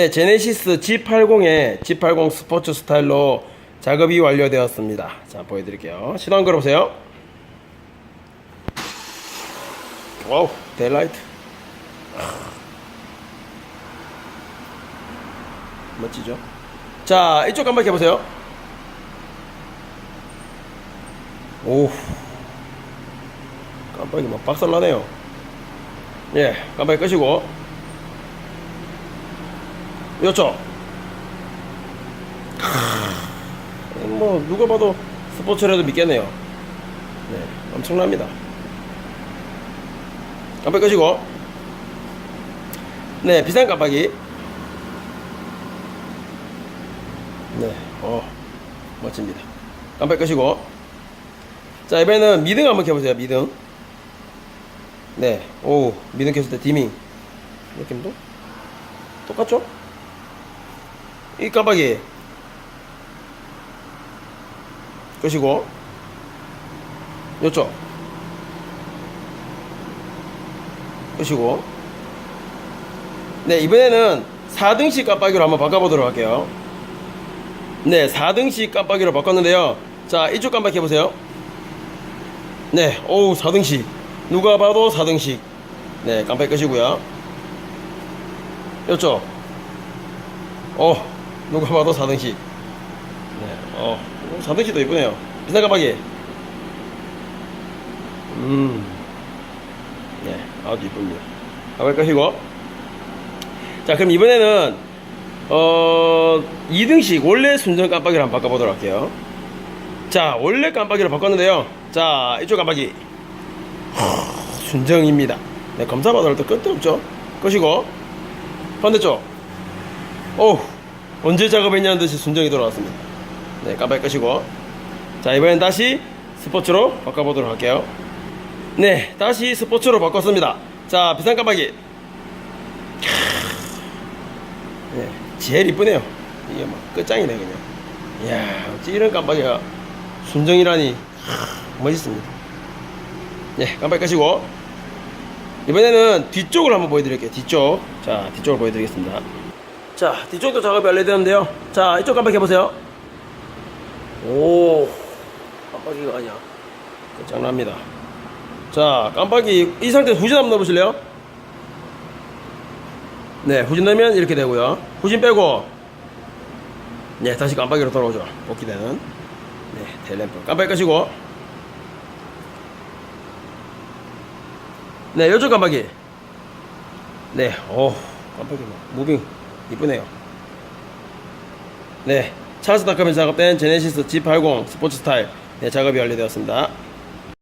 네, 제네시스 G80의 G80 스포츠 스타일로 작업이 완료되었습니다. 자, 보여드릴게요. 시동 걸어보세요. 와우, 데일라이트. 멋지죠? 자, 이쪽 한번 해보세요. 오, 깜빡이 막 박살나네요. 예, 깜빡이 끄시고. 요쪽. 뭐 누가 봐도 스포츠라도 믿겠네요. 네, 엄청납니다. 깜빡이 끄시고. 네, 비싼 깜빡이. 네, 어, 멋집니다. 깜빡이 끄시고. 자, 이번에는 미등 한번 켜보세요, 미등. 네, 오, 미등 켰을 때 디밍. 느낌도? 똑같죠? 이 깜빡이. 끄시고. 요쪽. 끄시고. 네 이번에는 4등씩 깜빡이로 한번 바꿔보도록 할게요. 네 4등씩 깜빡이로 바꿨는데요. 자 이쪽 깜빡이 해보세요. 네 오우 4등씩 누가 봐도 4등씩 네 깜빡이 끄시고요. 요쪽. 어 누가 봐도 4등씩 네, 어 4등씩도 이쁘네요. 비싼 깜빡이 음 네, 아주 이쁩니다. 가볼 것이고. 자 그럼 이번에는 어 2등씩 원래 순정 깜빡이를 한번 바꿔보도록 할게요. 자 원래 깜빡이로 바꿨는데요. 자 이쪽 깜빡이. 순정입니다. 네 검사 받을 때 끝도 없죠? 끄시고. 반대쪽. 오 언제 작업했냐는 듯이 순정이 돌아왔습니다. 네 깜빡이 끄시고. 자 이번엔 다시 스포츠로 바꿔보도록 할게요. 네 다시 스포츠로 바꿨습니다. 자 비싼 깜빡이. 네 제일 이쁘네요. 이게 막 끝장이네 그냥. 이야 어찌 이런 깜빡이가 순정이라니. 멋있습니다. 네 깜빡이 끄시고. 이번에는 뒤쪽을 한번 보여드릴게요 뒤쪽. 자 뒤쪽을 보여드리겠습니다 자 뒤쪽도 작업이 완료되는데요. 자 이쪽 깜빡이 해보세요. 오 깜빡이가 아니야. 끝장납니다. 자 깜빡이 이 상태에서 후진 한번 넣어보실래요? 네 후진 넣으면 이렇게 되고요. 후진 빼고. 네 다시 깜빡이로 돌아오죠. 복귀되는. 네 테일램프 깜빡이 끄시고. 네 요쪽 깜빡이. 네오 깜빡이 뭐 무빙 이쁘네요. 네 찰스닷컴에서 작업된 제네시스 G80 스포츠 스타일. 네, 작업이 완료되었습니다